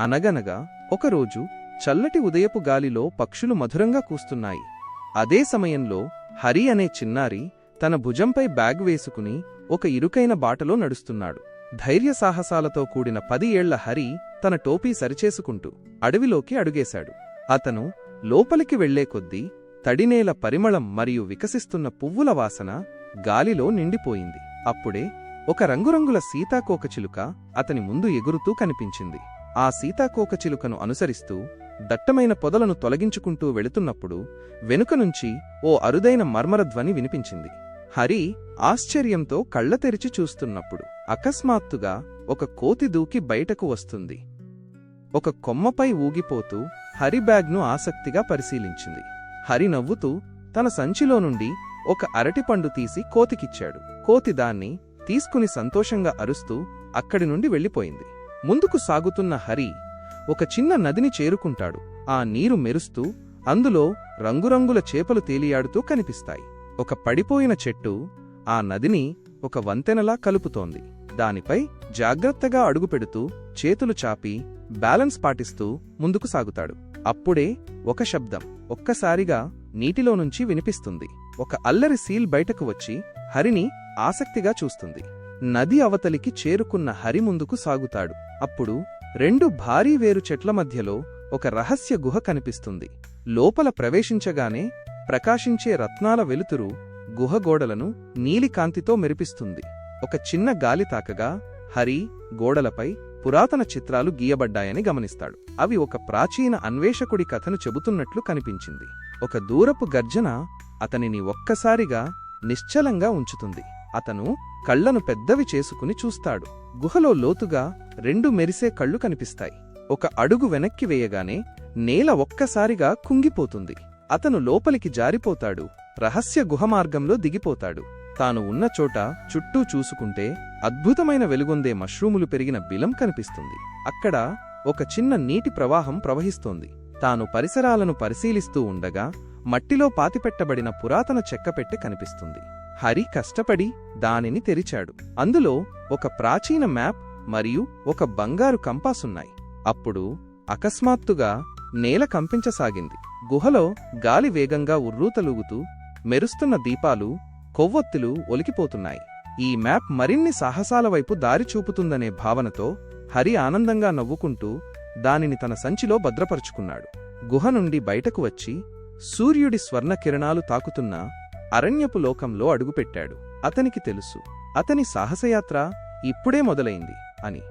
అనగనగా ఒకరోజు చల్లటి ఉదయపు గాలిలో పక్షులు మధురంగా కూస్తున్నాయి. అదే సమయంలో హరి అనే చిన్నారి తన భుజంపై బ్యాగ్ వేసుకుని ఒక ఇరుకైన బాటలో నడుస్తున్నాడు. ధైర్య సాహసాలతో కూడిన పది ఏళ్ళ హరి తన టోపీ సరిచేసుకుంటూ అడవిలోకి అడుగేశాడు. అతను లోపలికి వెళ్ళే కొద్దీ తడినేల పరిమళం మరియు వికసిస్తున్న పువ్వుల వాసన గాలిలో నిండిపోయింది. అప్పుడే ఒక రంగురంగుల సీతాకోకచిలుక అతని ముందు ఎగురుతూ కనిపించింది. ఆ సీతాకోకచిలుకను అనుసరిస్తూ దట్టమైన పొదలను తొలగించుకుంటూ వెళుతున్నప్పుడు వెనుక నుంచి ఓ అరుదైన మర్మరధ్వని వినిపించింది. హరి ఆశ్చర్యంతో కళ్ళ తెరిచి చూస్తున్నప్పుడు అకస్మాత్తుగా ఒక కోతి దూకి బయటకు వస్తుంది. ఒక కొమ్మపై ఊగిపోతూ హరి బ్యాగ్ను ఆసక్తిగా పరిశీలించింది. హరి నవ్వుతూ తన సంచిలో నుండి ఒక అరటిపండు తీసి కోతికిచ్చాడు. కోతి దాన్ని తీసుకుని సంతోషంగా అరుస్తూ అక్కడి నుండి వెళ్ళిపోయింది. ముందుకు సాగుతున్న హరి ఒక చిన్న నదిని చేరుకుంటాడు. ఆ నీరు మెరుస్తూ అందులో రంగురంగుల చేపలు తేలియాడుతూ కనిపిస్తాయి. ఒక పడిపోయిన చెట్టు ఆ నదిని ఒక వంతెనలా కలుపుతోంది. దానిపై జాగ్రత్తగా అడుగుపెడుతూ చేతులు చాపి బ్యాలెన్స్ పాటిస్తూ ముందుకు సాగుతాడు. అప్పుడే ఒక శబ్దం ఒక్కసారిగా నీటిలో నుంచి వినిపిస్తుంది. ఒక అల్లరి సీల్ బయటకు వచ్చి హరిని ఆసక్తిగా చూస్తుంది. నది అవతలికి చేరుకున్న హరి ముందుకు సాగుతాడు. అప్పుడు రెండు భారీ వేరు చెట్ల మధ్యలో ఒక రహస్య గుహ కనిపిస్తుంది. లోపల ప్రవేశించగానే ప్రకాశించే రత్నాల వెలుతురు గుహ గోడలను నీలికాంతితో మెరిపిస్తుంది. ఒక చిన్న గాలి తాకగా హరి గోడలపై పురాతన చిత్రాలు గీయబడ్డాయని గమనిస్తాడు. అవి ఒక ప్రాచీన అన్వేషకుడి కథను చెబుతున్నట్లు కనిపించింది. ఒక దూరపు గర్జన అతనిని ఒక్కసారిగా నిశ్చలంగా ఉంచుతుంది. అతను కళ్ళను పెద్దవి చేసుకుని చూస్తాడు. గుహలో లోతుగా రెండు మెరిసే కళ్ళు కనిపిస్తాయి. ఒక అడుగు వెనక్కి వేయగానే నేల ఒక్కసారిగా కుంగిపోతుంది. అతను లోపలికి జారిపోతాడు. రహస్య గుహమార్గంలో దిగిపోతాడు. తాను ఉన్న చోట చుట్టూ చూసుకుంటే అద్భుతమైన వెలుగొందే మష్రూములు పెరిగిన బిలం కనిపిస్తుంది. అక్కడ ఒక చిన్న నీటి ప్రవాహం ప్రవహిస్తోంది. తాను పరిసరాలను పరిశీలిస్తూ ఉండగా మట్టిలో పాతిపెట్టబడిన పురాతన చెక్కపెట్టె కనిపిస్తుంది. హరి కష్టపడి దానిని తెరిచాడు. అందులో ఒక ప్రాచీన మ్యాప్ మరియు ఒక బంగారు కంపాసున్నాయి. అప్పుడు అకస్మాత్తుగా నేల కంపించసాగింది. గుహలో గాలి వేగంగా ఉర్రూతలూగుతూ మెరుస్తున్న దీపాలు కొవ్వొత్తులు ఒలికిపోతున్నాయి. ఈ మ్యాప్ మరిన్ని సాహసాల వైపు దారి చూపుతుందనే భావనతో హరి ఆనందంగా నవ్వుకుంటూ దానిని తన సంచిలో భద్రపరుచుకున్నాడు. గుహ నుండి బయటకు వచ్చి సూర్యుడి స్వర్ణ కిరణాలు తాకుతున్న అరణ్యపు లోకంలో అడుగుపెట్టాడు. అతనికి తెలుసు. అతని సాహసయాత్ర ఇప్పుడే మొదలైంది అని.